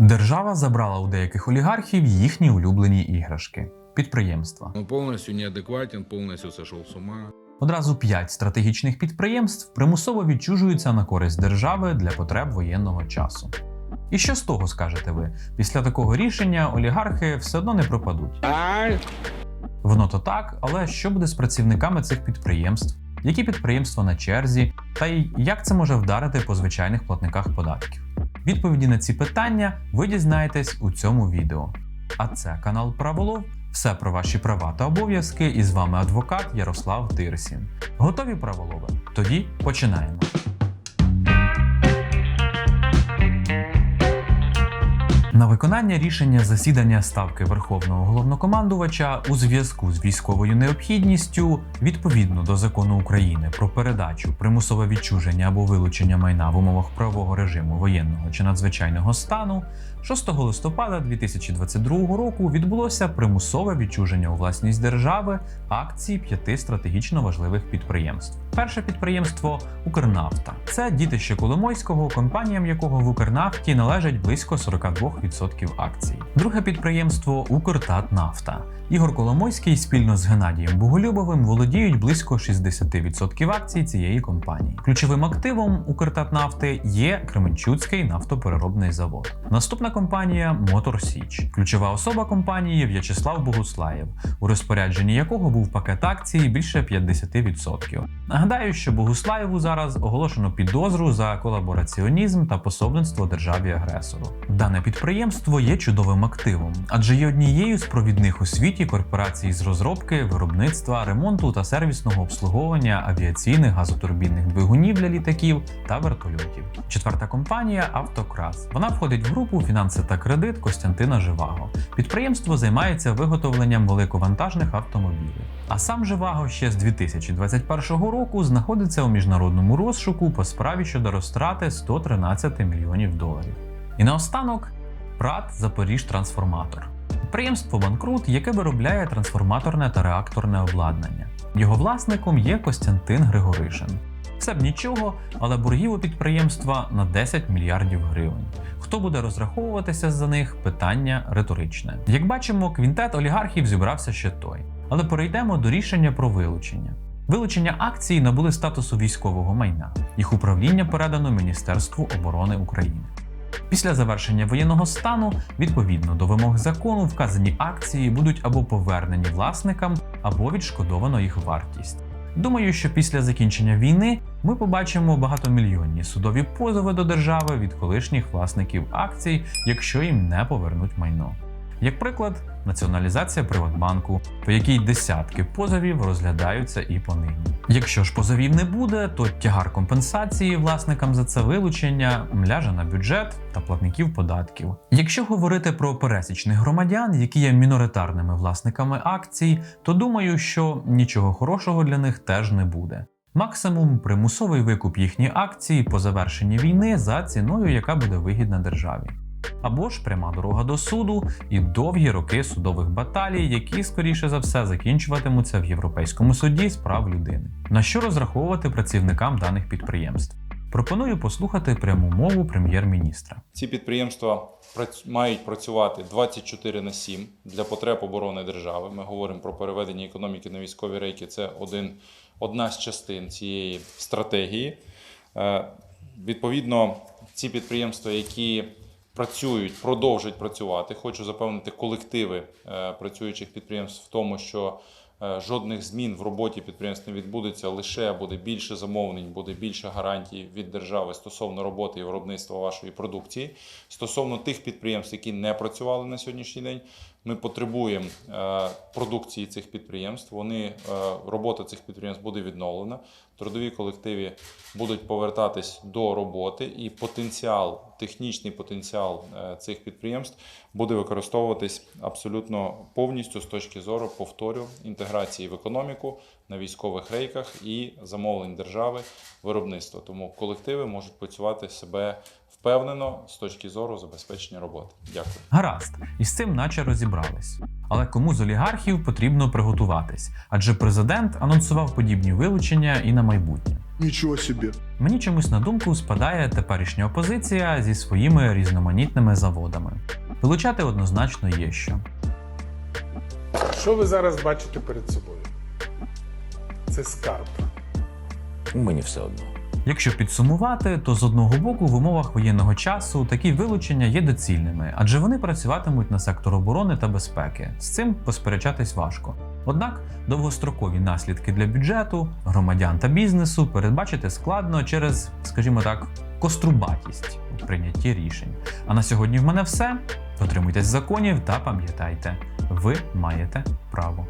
Держава забрала у деяких олігархів їхні улюблені іграшки підприємства. Он полностью неадекватен, полностью сошел с ума. Одразу п'ять стратегічних підприємств примусово відчужуються на користь держави для потреб воєнного часу. І що з того скажете ви? Після такого рішення олігархи все одно не пропадуть. Воно то так, але що буде з працівниками цих підприємств? Які підприємства на черзі, та й як це може вдарити по звичайних платниках податків? Відповіді на ці питання ви дізнаєтесь у цьому відео. А це канал Праволов. Все про ваші права та обов'язки. І з вами адвокат Ярослав Тирсін. Готові праволови? Тоді починаємо. Виконання рішення засідання ставки Верховного головнокомандувача у зв'язку з військовою необхідністю, відповідно до закону України про передачу, примусове відчуження або вилучення майна в умовах правового режиму воєнного чи надзвичайного стану, 6 листопада 2022 року відбулося примусове відчуження у власність держави акцій п'яти стратегічно важливих підприємств. Перше підприємство Укрнафта. Це дітище Коломойського, компаніям якого в Укрнафті належать близько 42% акцій. Друге підприємство Укртатнафта. Ігор Коломойський спільно з Геннадієм Боголюбовим володіють близько 60% акцій цієї компанії. Ключовим активом Укртатнафти є Кременчуцький нафтопереробний завод. Наступна компанія Мотор Січ. Ключова особа компанії В'ячеслав Богуслаєв, у розпорядженні якого був пакет акцій більше 50%. Нагадаю, що Богуслаєву зараз оголошено підозру за колабораціонізм та пособництво державі агресору. Дане підприємство є чудовим активом, адже є однією з провідних у світі корпорацій з розробки, виробництва, ремонту та сервісного обслуговування авіаційних газотурбінних двигунів для літаків та вертольотів. Четверта компанія Автокрас. Вона входить в групу фінанси та кредит Костянтина Живаго. Підприємство займається виготовленням великовантажних автомобілів. А сам Живаго ще з 2021 року знаходиться у міжнародному розшуку по справі щодо розтрати 113 мільйонів доларів. І наостанок ПРАТ Запоріж Трансформатор. Підприємство банкрут, яке виробляє трансформаторне та реакторне обладнання. Його власником є Костянтин Григоришин. Все б нічого, але боргів у підприємства на 10 мільярдів гривень. Хто буде розраховуватися за них? Питання риторичне. Як бачимо, квінтет олігархів зібрався ще той. Але перейдемо до рішення про вилучення. Вилучення акцій набули статусу військового майна. Їх управління передано Міністерству оборони України. Після завершення воєнного стану, відповідно до вимог закону, вказані акції будуть або повернені власникам, або відшкодовано їх вартість. Думаю, що після закінчення війни ми побачимо багатомільйонні судові позови до держави від колишніх власників акцій, якщо їм не повернуть майно. Як приклад, націоналізація Приватбанку, по якій десятки позовів розглядаються і понині. Якщо ж позовів не буде, то тягар компенсації власникам за це вилучення ляже на бюджет та платників податків. Якщо говорити про пересічних громадян, які є міноритарними власниками акцій, то думаю, що нічого хорошого для них теж не буде. Максимум примусовий викуп їхніх акцій по завершенні війни за ціною, яка буде вигідна державі. Або ж пряма дорога до суду і довгі роки судових баталій, які скоріше за все закінчуватимуться в Європейському суді з прав людини. На що розраховувати працівникам даних підприємств? Пропоную послухати пряму мову прем'єр-міністра. Ці підприємства мають працювати 24 на 7 для потреб оборони держави. Ми говоримо про переведення економіки на військові рейки. Це один, одна з частин цієї стратегії. Е, Відповідно, ці підприємства, які працюють, продовжують працювати. Хочу запевнити колективи е, працюючих підприємств в тому, що е, жодних змін в роботі підприємств не відбудеться, лише буде більше замовлень, буде більше гарантій від держави стосовно роботи і виробництва вашої продукції. Стосовно тих підприємств, які не працювали на сьогоднішній день, ми потребуємо е, продукції цих підприємств. Вони е, робота цих підприємств буде відновлена. Трудові колективи будуть повертатись до роботи, і потенціал, технічний потенціал е, цих підприємств буде використовуватись абсолютно повністю з точки зору повторю інтеграції в економіку на військових рейках і замовлень держави виробництва. Тому колективи можуть працювати себе впевнено з точки зору забезпечення роботи. Дякую. Гаразд, і з цим наче розібрались. Але кому з олігархів потрібно приготуватись? Адже президент анонсував подібні вилучення і на майбутнє. Ничего себе. Мені чомусь на думку спадає теперішня опозиція зі своїми різноманітними заводами. Вилучати однозначно є що. Що ви зараз бачите перед собою? Це скарб. Мені все одно. Якщо підсумувати, то з одного боку в умовах воєнного часу такі вилучення є доцільними, адже вони працюватимуть на сектор оборони та безпеки. З цим посперечатись важко. Однак довгострокові наслідки для бюджету, громадян та бізнесу передбачити складно через, скажімо так, кострубатість у прийнятті рішень. А на сьогодні в мене все. Дотримуйтесь законів та пам'ятайте, ви маєте право.